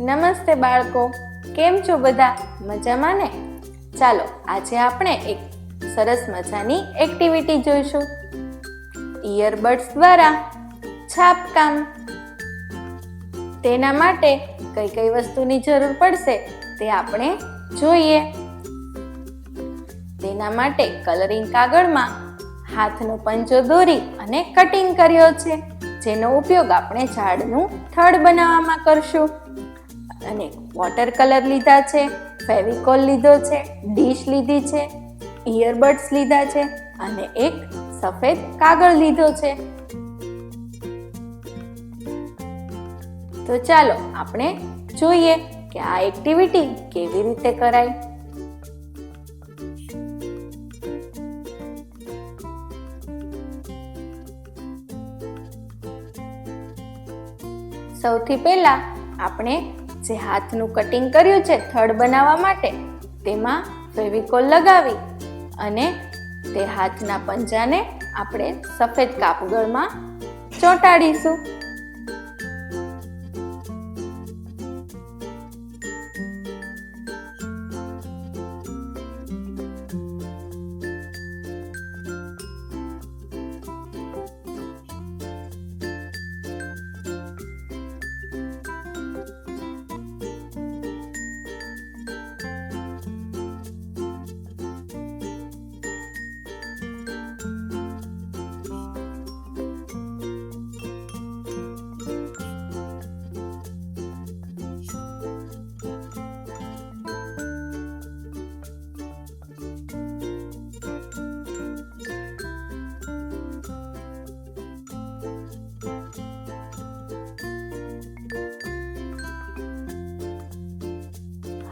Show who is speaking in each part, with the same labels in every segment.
Speaker 1: નમસ્તે બાળકો. કેમ છો બધા? મજામાં ને? ચાલો, આજે આપણે એક સરસ મજાની એક્ટિવિટી જોઈશું. ઇયરબડ્સ દ્વારા છાપકામ. તેના માટે કઈ કઈ વસ્તુની જરૂર પડશે તે આપણે જોઈએ. તેના માટે કલરિંગ કાગળમાં હાથનો પંચો દોરી અને કટિંગ કર્યો છે, જેનો ઉપયોગ આપણે ઝાડનું થડ બનાવવામાં કરશું. અને વોટર કલર લીધા છે ફેવિકોલ લીધો છે ડીશ લીધી છે ઇયરબડ્સ લીધા છે અને એક સફેદ કાગળ લીધો છે. તો ચાલો આપણે જોઈએ કે આ એક્ટિવિટી કેવી રીતે કરાય. સૌથી પહેલા આપણે જે હાથનું કટિંગ કર્યું છે થડ બનાવવા માટે, તેમાં ફેવિકોલ લગાવી અને તે હાથના પંજાને આપણે સફેદ કાપગળમાં ચોંટાડીશું.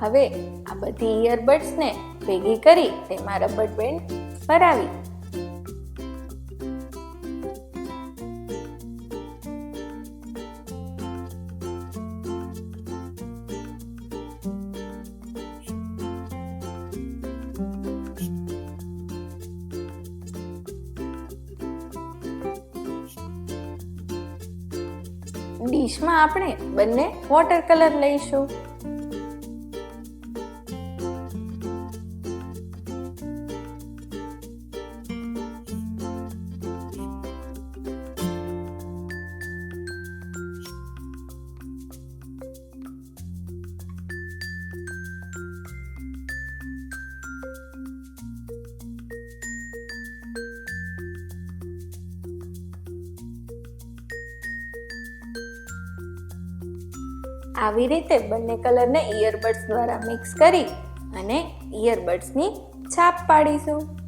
Speaker 1: હવે આ બધી ઇયરબડ્સને ભેગી કરી તેમાં રબર બેન્ડ ભરાવી. ડીશમાં આપણે બંને વોટર કલર લઈશું. આવી રીતે બંને કલરને ઇયરબડ્સ દ્વારા મિક્સ કરી અને ઇયરબડ્સની છાપ પાડીશું.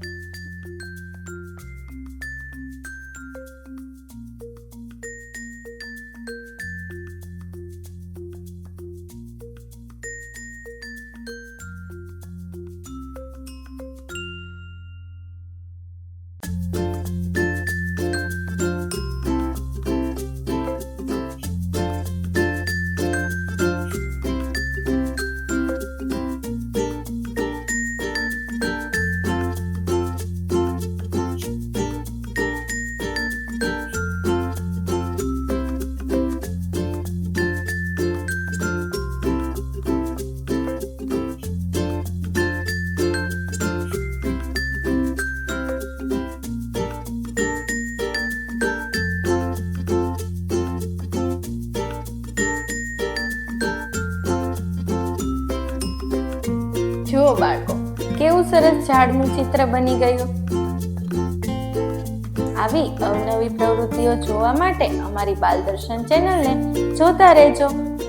Speaker 1: જુઓ બાળકો, કેવું સરસ ઝાડનું ચિત્ર બની ગયું. આવી અવનવી પ્રવૃત્તિઓ જોવા માટે અમારી બાલદર્શન ચેનલને જોતા રહેજો,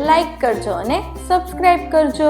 Speaker 1: લાઈક કરજો અને સબસ્ક્રાઇબ કરજો.